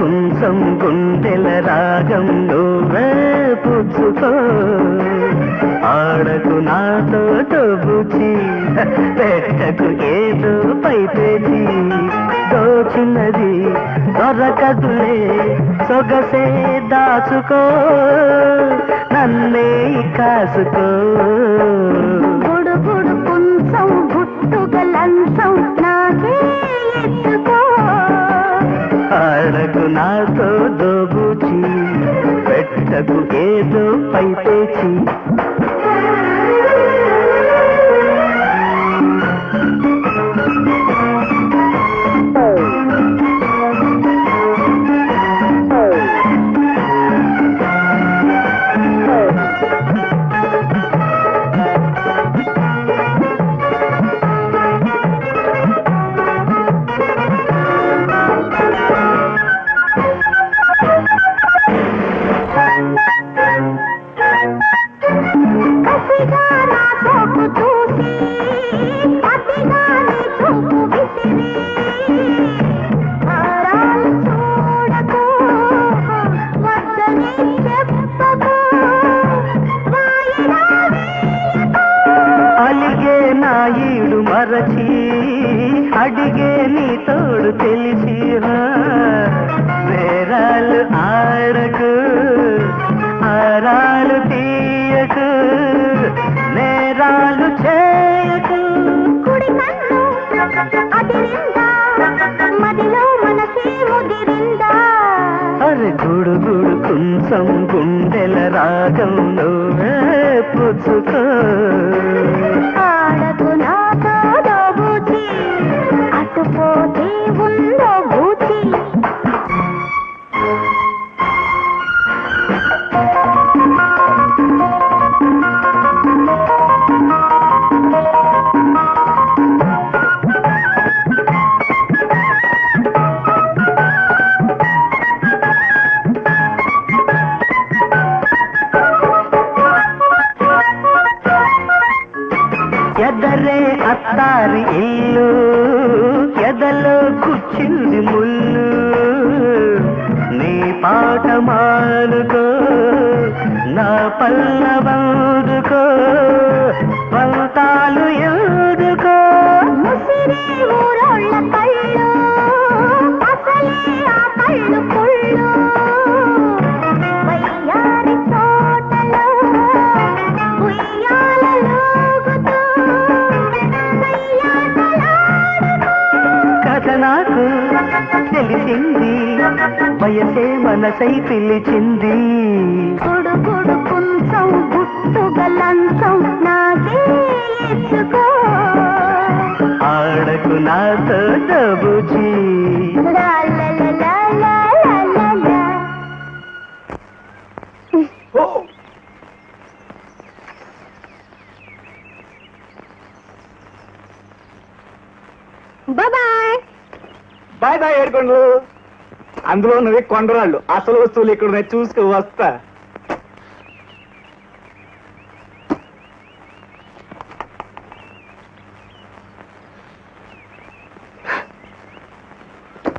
కుంసం గుండెల రాగం నువ్వే పుచ్చుకో ఆడకు నాతో తోబుచి పెట్టకు ఏదో పైపేచి దోచినది దొరకదులే సొగసే దాచుకో. నన్నే కాసుకో. గుడు గుడు కుంచం గుట్టుగలంచం দেখি అడిగే నీ తోడు తెలిసి వేరాలు ఆడకు ఆరాలు తీయకు నేరాలు చేయకు. అరే గుడు గుడు కుంసం గుండెల రాగం నువ్వే పుచ్చుకో ఎదరే అత్తారి ఇల్లు ఎదలో కూర్చుంది ముళ్ళు. నీ పాట మానుకో నా పల్లవందుకో. నాకు తెలిసింది. వయసే మనసై పిలిచింది. కొడు కొడు కుంచం గుట్టుగలంచం నాకే ఇచ్చుకో ఆడకు నాతో డబుజీ Bye-bye. బాయ్ బాయ్ ఏడుకోండు. అందులో నువ్వే కొండరాళ్ళు. అసలు వస్తువులు ఇక్కడ చూసుకు వస్తా.